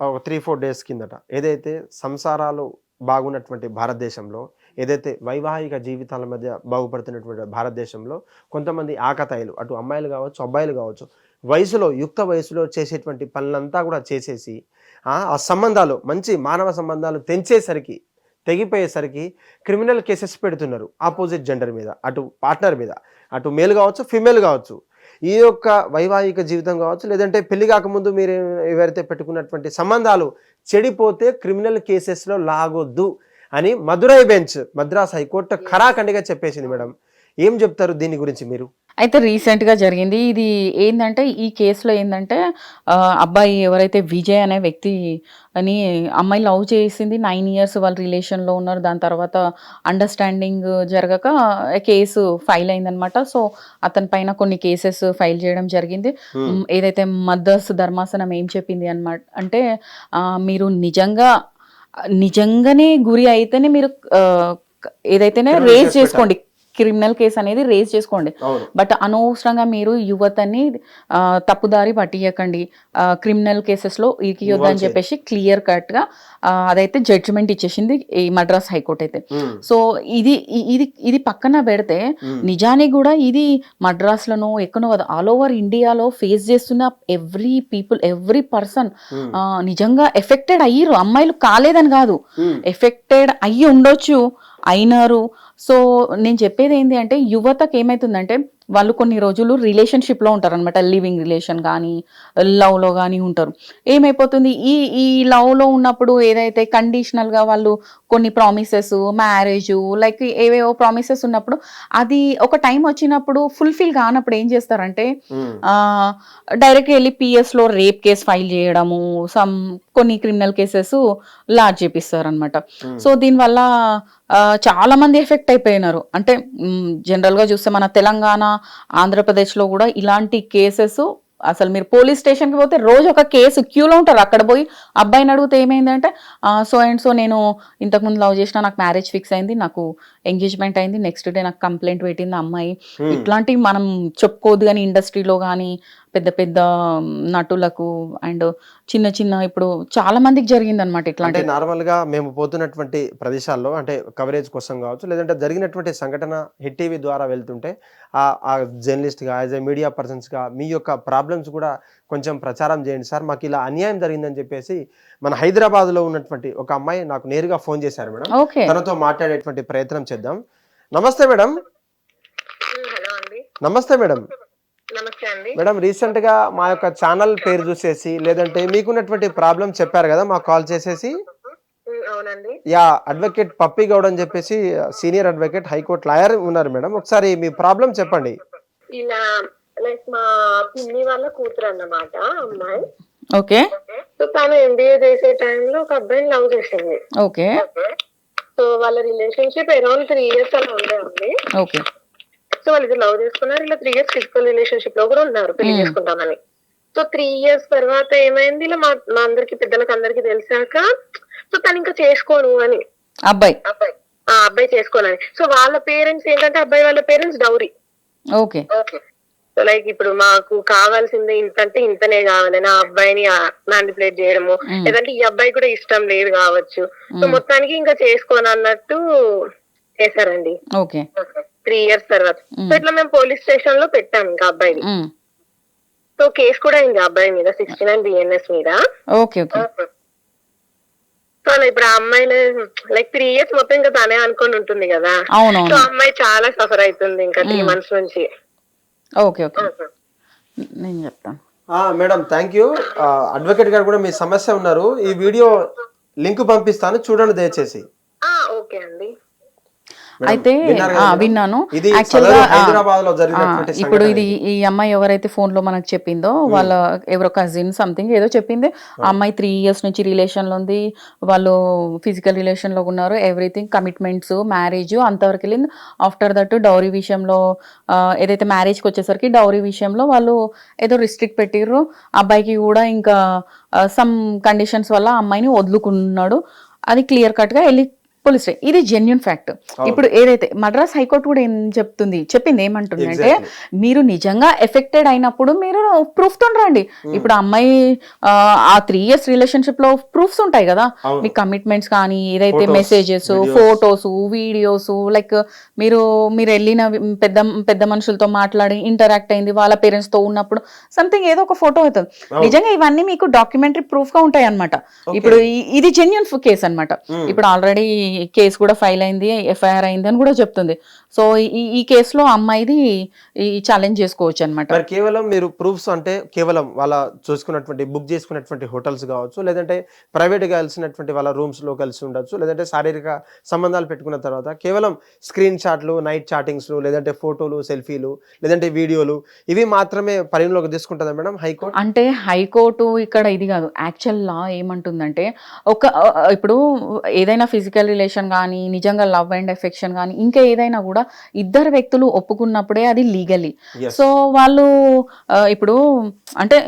ఒక three four days కిందట. ఏదైతే సంసారాలు బాగున్నటువంటి భారతదేశంలో ఏదైతే వైవాహిక జీవితాల మధ్య బాగుపడుతున్నటువంటి భారతదేశంలో కొంతమంది ఆకతాయిలు అటు అమ్మాయిలు కావచ్చు అబ్బాయిలు కావచ్చు వయసులో యుక్త వయసులో చేసేటువంటి పనులంతా కూడా చేసేసి ఆ సంబంధాలు మంచి మానవ సంబంధాలు తెంచేసరికి తెగిపోయేసరికి క్రిమినల్ కేసెస్ పెడుతున్నారు. ఆపోజిట్ జెండర్ మీద అటు పార్ట్నర్ మీద. అటు మేల్ కావచ్చు ఫిమేల్ కావచ్చు. ఈ యొక్క వైవాహిక జీవితం కావచ్చు లేదంటే పెళ్ళి కాకముందు మీరు ఎవరైతే పెట్టుకున్నటువంటి సంబంధాలు చెడిపోతే క్రిమినల్ కేసెస్లో లాగొద్దు అని Madurai bench Madras high court ఖరాఖండిగా చెప్పేసింది మేడం. ఏం చెప్తారు దీని గురించి మీరు? అయితే రీసెంట్గా జరిగింది. ఇది ఏంటంటే ఈ కేసులో ఏంటంటే అబ్బాయి ఎవరైతే విజయ్ అనే వ్యక్తి అని అమ్మాయి లవ్ చేసింది నైన్ ఇయర్స్ వాళ్ళ రిలేషన్లో ఉన్నారు. దాని తర్వాత అండర్స్టాండింగ్ జరగక కేసు ఫైల్ అయిందనమాట సో అతని పైన కొన్ని కేసెస్ ఫైల్ చేయడం జరిగింది. ఏదైతే మద్దర్స్ ధర్మాసనం ఏం చెప్పింది అన్నమాట అంటే మీరు నిజంగా నిజంగానే గురి అయితేనే మీరు ఏదైతేనే రేజ్ చేసుకోండి. క్రిమినల్ కేసు అనేది రేజ్ చేసుకోండి. బట్ అనవసరంగా మీరు యువతని తప్పుదారి పట్టియకండి. క్రిమినల్ కేసెస్లో ఇరికియొద్దు అని చెప్పేసి క్లియర్ కట్గా అదైతే జడ్జిమెంట్ ఇచ్చేసింది ఈ మద్రాస్ హైకోర్టు అయితే. సో ఇది ఇ- ఇది ఇది పక్కన పెడితే ఉమ్, నిజానికి కూడా ఇది మద్రాస్లోనో ఎక్కడో కదా ఆల్ ఓవర్ ఇండియాలో ఫేస్ చేస్తున్న ఎవ్రీ పీపుల్ ఎవ్రీ పర్సన్ నిజంగా ఎఫెక్టెడ్ అయ్యిరు అమ్మాయిలు కాలేదని కాదు. ఎఫెక్టెడ్ అయ్యి ఉండొచ్చు. అయినారు. సో నేను చెప్పేది ఏంటి అంటే యువతకు ఏమవుతుందంటే వాళ్ళు కొన్ని రోజులు రిలేషన్షిప్లో ఉంటారు అనమాట లివింగ్ రిలేషన్ కానీ లవ్లో కానీ ఉంటారు. ఏమైపోతుంది? ఈ ఈ లవ్లో ఉన్నప్పుడు ఏదైతే కండిషనల్గా వాళ్ళు కొన్ని ప్రామిసెస్ మ్యారేజ్ లైక్ ఏవేవో ప్రామిసెస్ ఉన్నప్పుడు అది ఒక టైం వచ్చినప్పుడు ఫుల్ఫిల్ కానప్పుడు ఏం చేస్తారంటే డైరెక్ట్ వెళ్ళి పిఎస్లో రేప్ కేసు ఫైల్ చేయడము సమ్ కొన్ని క్రిమినల్ కేసెస్ లాడ్జ్ చేపిస్తారు అనమాట ఉమ్. సో దీనివల్ల చాలా మంది ఎఫెక్ట్ అయిపోయినారు. అంటే జనరల్గా చూస్తే మన తెలంగాణ ఆంధ్రప్రదేశ్లో కూడా ఇలాంటి కేసెస్ అసలు మీరు పోలీస్ స్టేషన్కి పోతే రోజు ఒక కేసు క్యూలో ఉంటారు. అక్కడ పోయి అబ్బాయిని అడిగితే ఏమైందంటే సో అండ్ సో నేను ఇంతకుముందు లవ్ చేసిన నాకు మ్యారేజ్ ఫిక్స్ అయింది నాకు ఎంగేజ్మెంట్ అయింది నెక్స్ట్ డే నాకు కంప్లైంట్ పెట్టింది అమ్మాయి. ఇట్లాంటివి మనం చెప్పుకోవద్దు కానీ ఇండస్ట్రీలో కానీ పెద్ద పెద్ద నటులకు అండ్ చిన్న చిన్న ఇప్పుడు చాలా మందికి జరిగింది అనమాట అంటే ఇట్లాంటి నార్మల్గా మేము పోతున్నటువంటి ప్రదేశాల్లో అంటే కవరేజ్ కోసం కావచ్చు లేదంటే జరిగినటువంటి సంఘటన హిట్ టీవీ ద్వారా వెళ్తుంటే ఆ ఆ జర్నలిస్ట్గా యాజ్ ఎ మీడియా పర్సన్స్గా మీ యొక్క ప్రాబ్లమ్స్ కూడా కొంచెం ప్రచారం చేయండి సార్ మాకు ఇలా అన్యాయం జరిగిందని చెప్పేసి మన హైదరాబాద్లో ఉన్నటువంటి ఒక అమ్మాయి నాకు నేరుగా ఫోన్ చేశారు మేడం. ఓకే. తనతో మాట్లాడేటువంటి ప్రయత్నం చేద్దాం. నమస్తే మేడం. నమస్తే మేడం. మేడం రీసెంట్గా మా యొక్క ఛానల్ పేరు చూసేసి లేదంటే మీకున్నటువంటి ప్రాబ్లం చెప్పారు కదా మాకు కాల్ చేసేసి? యా అడ్వకేట్ పప్పి గౌడ్ అని చెప్పేసి senior advocate high court lawyer ఉన్నారు మేడం. ఒకసారి మీ ప్రాబ్లం చెప్పండి. ఇలా లైక్ మా పిన్ని వాళ్ళ కూతురు అన్నమాట అమ్మాయి. ఓకే. సో తను ఎంబీఏ చేసే టైంలో ఒక అబ్బాయిని లవ్ చేసింది. ఓకే. సో వాళ్ళ రిలేషన్షిప్ అరౌండ్ త్రీ ఇయర్స్ అలా ఉండే ఓకే. వాళ్ళు ఇద్దరు లవ్ చేసుకున్నారు ఇలా త్రీ ఇయర్స్ ఫిజికల్ రిలేషన్షిప్లో కూడా ఉన్నారు పెళ్ళి. చేసుకుంటామని. సో త్రీ ఇయర్స్ తర్వాత ఏమైంది? ఇలా మా మా అందరికి పెద్దలకు అందరికి తెలిసాక సో తను ఇంకా చేసుకోను అని. అబ్బాయి. అబ్బాయి. ఆ అబ్బాయి చేసుకోనని సో వాళ్ళ పేరెంట్స్ ఏంటంటే అబ్బాయి వాళ్ళ parents dowry. Okay. So like ఇప్పుడు మాకు కావాల్సింది ఇంత అంటే ఇంతనే కావాలి. నా అబ్బాయిని మ్యానిపులేట్ చేయడము. లేదంటే ఈ అబ్బాయి కూడా ఇష్టం లేదు కావచ్చు. సో. మొత్తానికి ఇంకా చేసుకోను అన్నట్టు చేశారండి ఓకే. త్రీ ఇయర్స్ తర్వాత. సో ఇట్లా మేము పోలీస్ స్టేషన్లో పెట్టాం ఇంకా అబ్బాయిని. సో కేసు కూడా అయింది అబ్బాయి మీద సిక్స్టీ నైన్ బిఎన్ఎస్ మీద. Okay okay. సో ఇప్పుడు ఆ అమ్మాయిని లైక్ త్రీ ఇయర్స్ మొత్తం ఇంకా తనే అనుకొని ఉంటుంది కదా. సో అమ్మాయి చాలా సఫర్ అవుతుంది ఇంకా త్రీ. మంత్స్ నుంచి. Okay okay. నేను చెప్తాను. ఆ, మేడం థ్యాంక్ యూ అడ్వకేట్ గారు కూడా మీ సమస్య ఉన్నారు. ఈ వీడియో లింక్ పంపిస్తాను చూడండి దయచేసి. ఆ ఓకే అండి. అయితే? విన్నాను. యాక్చువల్గా ఇప్పుడు ఇది ఈ అమ్మాయి ఎవరైతే ఫోన్లో మనకు చెప్పిందో వాళ్ళ ఎవరో కజిన్ సంథింగ్ ఏదో చెప్పింది. ఆ అమ్మాయి త్రీ ఇయర్స్ నుంచి రిలేషన్లో ఉంది. వాళ్ళు ఫిజికల్ రిలేషన్లో ఉన్నారు. ఎవ్రీథింగ్ కమిట్మెంట్స్ మ్యారేజ్ అంతవరకు వెళ్ళింది. ఆఫ్టర్ దట్ డౌరీ విషయంలో ఏదైతే మ్యారేజ్కి వచ్చేసరికి డౌరీ విషయంలో వాళ్ళు ఏదో రిస్ట్రిక్ట్ పెట్టిర్రు. అబ్బాయికి కూడా ఇంకా సమ్ కండిషన్స్ వల్ల అమ్మాయిని వదులుకున్నాడు. అది క్లియర్ కట్గా వెళ్ళి పోలీస్ ఇది జెన్యున్ ఫ్యాక్ట్ ఇప్పుడు ఏదైతే మద్రాస్ హైకోర్టు కూడా ఏం చెప్తుంది చెప్పింది ఏమంటుందంటే. మీరు నిజంగా ఎఫెక్టెడ్ అయినప్పుడు మీరు ప్రూఫ్తో రండి ఇప్పుడు ఆ అమ్మాయి ఆ, త్రీ ఇయర్స్ రిలేషన్షిప్లో ప్రూఫ్స్ ఉంటాయి కదా. మీ కమిట్మెంట్స్ కానీ ఏదైతే మెసేజెస్. ఫోటోస్ వీడియోస్ లైక్ మీరు మీరు వెళ్ళిన పెద్ద పెద్ద మనుషులతో మాట్లాడి ఇంటరాక్ట్ అయింది వాళ్ళ పేరెంట్స్తో ఉన్నప్పుడు సంథింగ్ ఏదో ఒక ఫోటో అవుతుంది. నిజంగా ఇవన్నీ మీకు డాక్యుమెంటరీ ప్రూఫ్గా ఉంటాయి అనమాట. ఇప్పుడు ఇది జెన్యున్ కేసు అన్నమాట Hmm. ఇప్పుడు ఆల్రెడీ కేసు కూడా ఫైల్ అయింది ఎఫ్ఐఆర్ అయింది అని కూడా చెప్తుంది. సో ఈ ఈ కేసులో అమ్మాయిది ఈ ఛాలెంజ్ చేసుకోవచ్చు అనమాట మరి కేవలం మీరు ప్రూఫ్స్ అంటే కేవలం వాళ్ళ చూసుకున్నటువంటి బుక్ చేసుకున్నటువంటి హోటల్స్ కావచ్చు లేదంటే ప్రైవేట్గా కలిసినటువంటి వాళ్ళ rooms లో కలిసి ఉండొచ్చు లేదంటే శారీరక సంబంధాలు పెట్టుకున్న తర్వాత కేవలం స్క్రీన్ షాట్లు నైట్ చాటింగ్స్లు లేదంటే ఫోటోలు సెల్ఫీలు లేదంటే వీడియోలు ఇవి మాత్రమే పరిగణలోకి తీసుకుంటుందా మేడం హైకోర్టు? అంటే హైకోర్టు ఇక్కడ ఇది కాదు. యాక్చువల్ లా ఏమంటుందంటే ఒక ఇప్పుడు ఏదైనా ఫిజికల్ రిలేషన్ కానీ నిజంగా లవ్ అండ్ ఎఫెక్షన్ కానీ ఇంకా ఏదైనా కూడా ఇద్దరు వ్యక్తులు ఒప్పుకున్నప్పుడే అది లీగలీ. సో వాళ్ళు ఇప్పుడు అంటే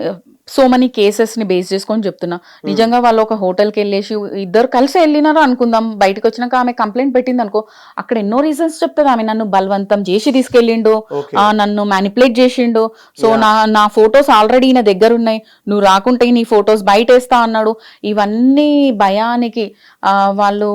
సో మనీ కేసెస్ని బేస్ చేసుకొని చెప్తున్నా. నిజంగా వాళ్ళు ఒక హోటల్కి వెళ్ళేసి ఇద్దరు కలిసి వెళ్ళినారు అనుకుందాం బయటకు వచ్చినాక ఆమె కంప్లైంట్ పెట్టింది అనుకో అక్కడ ఎన్నో రీజన్స్ చెప్తుంది ఆమె నన్ను బలవంతం చేసి తీసుకెళ్ళిండు. నన్ను మ్యానిపులేట్ చేసిండు. సో. నా నా ఫొటోస్ ఆల్రెడీ నా దగ్గర ఉన్నాయి. నువ్వు రాకుంటే నీ ఫొటోస్ బయట వేస్తా అన్నాడు. ఇవన్నీ భయానికి వాళ్ళు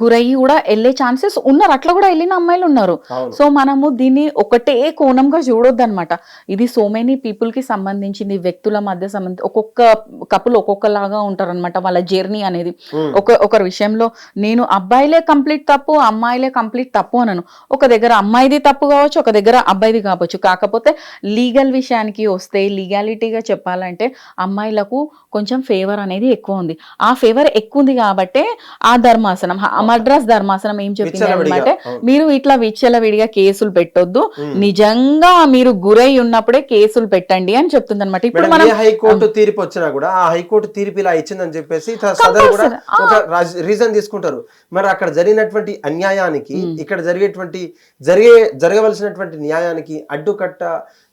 గురయ్యి కూడా వెళ్ళే ఛాన్సెస్ ఉన్నారు. అట్లా కూడా వెళ్ళిన అమ్మాయిలు ఉన్నారు. సో మనము దీన్ని ఒకటే కోణంగా చూడొద్దు అనమాట ఇది సో మెనీ పీపుల్కి సంబంధించింది వ్యక్తుల మధ్య సంబంధి ఒక్కొక్క కపుల్ ఒక్కొక్కలాగా ఉంటారు అనమాట వాళ్ళ జర్నీ అనేది. ఒక ఒకరి విషయంలో నేను అబ్బాయిలే కంప్లీట్ తప్పు అమ్మాయిలే కంప్లీట్ తప్పు అనను. ఒక దగ్గర అమ్మాయిది తప్పు కావచ్చు ఒక దగ్గర అబ్బాయిది కావచ్చు. కాకపోతే లీగల్ విషయానికి వస్తే లీగాలిటీగా చెప్పాలంటే అమ్మాయిలకు కొంచెం ఫేవర్ అనేది ఎక్కువ ఉంది. ఆ ఫేవర్ ఎక్కువ ఉంది కాబట్టి ఆ ధర్మాసనం ఆ మద్రాస్ ధర్మాసనం ఏం చెప్పింది అవును. మీరు ఇట్లా విచ్చలవిడిగా కేసులు పెట్టొద్దు. నిజంగా మీరు గురై ఉన్నప్పుడే కేసులు పెట్టండి అని చెప్తుంది అనమాట ఇప్పుడు మనం హైకోర్టు తీర్పు వచ్చినా కూడా ఆ హైకోర్టు తీర్పు ఇలా ఇచ్చిందని చెప్పేసి త- సదరు కూడా Compulsory. ఒక రీజన్ తీసుకుంటారు మరి అక్కడ జరిగినటువంటి అన్యాయానికి ఇక్కడ జరిగేటువంటి జరిగే జరగవలసినటువంటి న్యాయానికి అడ్డుకట్ట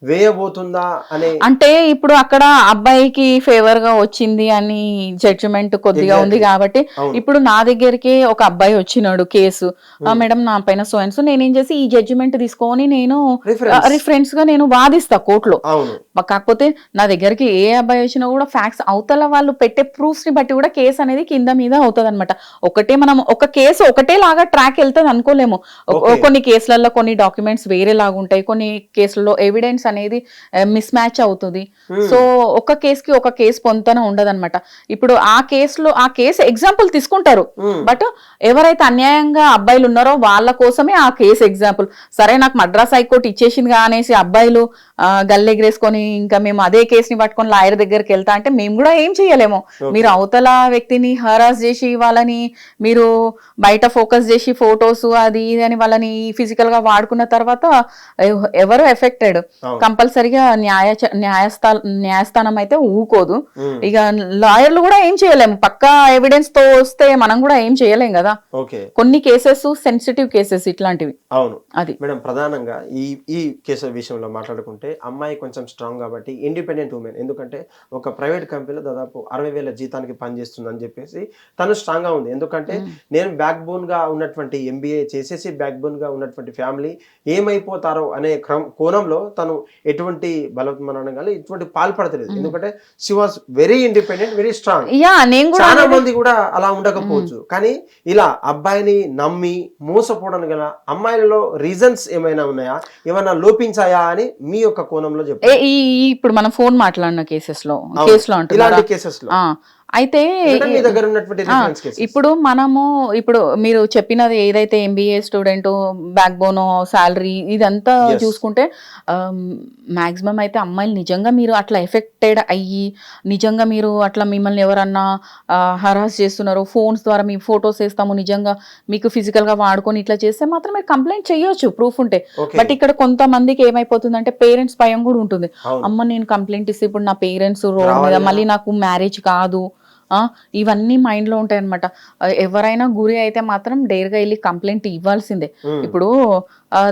వేయబోతుందా అనే అంటే ఇప్పుడు అక్కడ అబ్బాయికి ఫేవర్గా వచ్చింది అని జడ్జిమెంట్ కొద్దిగా ఉంది. కాబట్టి. ఇప్పుడు నా దగ్గరికి ఒక అబ్బాయి వచ్చినాడు కేసు. ఆ మేడం నా పైన సో అండ్ సో నేనేం చేసి ఈ జడ్జిమెంట్ తీసుకొని నేను. రిఫరెన్స్గా నేను వాదిస్తా కోర్టులో. కాకపోతే నా దగ్గరికి ఏ అబ్బాయి వచ్చినా కూడా ఫ్యాక్ట్స్ అవతల వాళ్ళు పెట్టే ప్రూఫ్స్ని బట్టి కూడా కేసు అనేది కింద మీద అవుతుంది అనమాట ఒకటే మనం ఒక కేసు ఒకటే లాగా ట్రాక్ వెళ్తుంది అనుకోలేము. కొన్ని కేసులలో కొన్ని డాక్యుమెంట్స్ వేరే లాగా ఉంటాయి. కొన్ని కేసులలో ఎవిడెన్స్ అనేది మిస్ మ్యాచ్ అవుతుంది. Hmm. సో ఒక కేసుకి ఒక కేసు పొంతన ఉండదన్నమాట. ఇప్పుడు ఆ కేసులో ఆ కేసు ఎగ్జాంపుల్ తీసుకుంటారు. Hmm. బట్ ఎవరైతే అన్యాయంగా అబ్బాయిలు ఉన్నారో వాళ్ళ కోసమే ఆ కేసు ఎగ్జాంపుల్ సరే నాకు మద్రాస్ హైకోర్టు ఇచ్చేసింది అనేసి అబ్బాయిలు గల్లెగరేసుకొని ఇంకా మేము అదే కేసుని పట్టుకొని లాయర్ దగ్గరికి వెళ్తా అంటే మేము కూడా ఏం చేయలేము. మీరు అవతల వ్యక్తిని హరాస్ చేసి వాళ్ళని మీరు బయట ఫోకస్ చేసి ఫొటోస్ అది ఇది అని వాళ్ళని ఫిజికల్గా వాడుకున్న తర్వాత ఎవ- ఎవరు ఎఫెక్టెడ్. కంపల్సరిగా న్యాయ న్యాయస్థా న్యాయస్థానం అయితే ఊకోదు Hmm. ఇక లాయర్లు కూడా ఏం చేయలేము పక్కా ఎవిడెన్స్తో వస్తే మనం కూడా ఏం చేయలేం కదా. ఓకే. కొన్ని కేసెస్ సెన్సిటివ్ కేసెస్ ఇట్లాంటివి. అవును. అది. మేడం ప్రధానంగా ఈ ఈ కేసు విషయంలో మాట్లాడుకుంటే అమ్మాయి కొంచెం స్ట్రాంగ్ కాబట్టి ఇండిపెండెంట్ ఉమెన్ ఎందుకంటే ఒక ప్రైవేట్ కంపెనీలో దాదాపు అరవై వేల జీతానికి పనిచేస్తుందని చెప్పేసి తను స్ట్రాంగ్గా ఉంది. ఎందుకంటే నేను బ్యాక్ బోన్గా ఉన్నటువంటి ఎంబీఏ చేసేసి బ్యాక్ బోన్గా ఉన్నటువంటి ఫ్యామిలీ ఏమైపోతారో అనే క్రమ కోణంలో తను ఎటువంటి బలవత్మనం కానీ ఇటువంటి పాల్పడతలేదు ఎందుకంటే she was very independent very strong yeah నేను కూడా చాలా మంది కూడా అలా ఉండకపోవచ్చు. కానీ ఇలా అబ్బాయిని నమ్మి మోసపోవడానికి గల అమ్మాయిలలో రీజన్స్ ఏమైనా ఉన్నాయా? ఏమైనా లోపించాయా అని మీ యొక్క కోణంలో చెప్పండి. ఇప్పుడు మనం ఫోన్ మాట్లాడిన కేసెస్లో. కేసులో ఇలాంటి కేసెస్లో. అయితే ఇప్పుడు మనము ఇప్పుడు మీరు చెప్పినది ఏదైతే MBA student backbone salary ఇదంతా. చూసుకుంటే మాక్సిమం అయితే అమ్మాయిలు నిజంగా మీరు అట్లా ఎఫెక్టెడ్ అయ్యి నిజంగా మీరు అట్లా మిమ్మల్ని ఎవరన్నా హరాస్ చేస్తున్నారు ఫోన్స్ ద్వారా మీ ఫొటోస్ వేస్తాము నిజంగా మీకు physical గా వాడుకొని ఇట్లా చేస్తే మాత్రం మీరు కంప్లైంట్ చేయొచ్చు ప్రూఫ్ ఉంటే. బట్ ఇక్కడ కొంతమందికి ఏమైపోతుందంటే పేరెంట్స్ భయం కూడా ఉంటుంది. అమ్మ నేను కంప్లైంట్ ఇస్తే ఇప్పుడు నా పేరెంట్స్ రోడ్ మీద. మళ్ళీ నాకు మ్యారేజ్ కాదు ఇవన్నీ మైండ్లో ఉంటాయి అనమాట ఎవరైనా గురి అయితే మాత్రం డైర్గా వెళ్ళి కంప్లైంట్ ఇవ్వాల్సిందే. ఇప్పుడు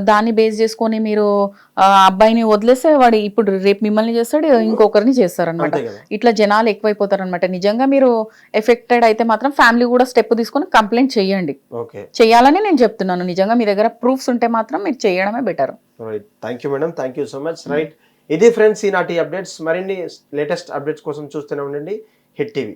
దాన్ని బేస్ చేసుకొని మీరు అబ్బాయిని వదిలేస్తే వాడు ఇప్పుడు రేపు మిమ్మల్ని చేస్తాడు ఇంకొకరిని చేస్తారనమాట ఇట్లా జనాలు ఎక్కువైపోతారు అనమాట నిజంగా మీరు ఎఫెక్టెడ్ అయితే మాత్రం ఫ్యామిలీ కూడా స్టెప్ తీసుకొని కంప్లైంట్ చేయండి. చేయాలని నేను చెప్తున్నాను. నిజంగా మీ దగ్గర ప్రూఫ్స్ ఉంటే మాత్రం మీరు చేయడమే better thank you madam thank you so much right ఇది ఫ్రెండ్స్ ఈనాటి అప్డేట్స్ మరిన్ని లేటెస్ట్ అప్డేట్స్ కోసం చూస్తూనే ఉండండి. Hit TV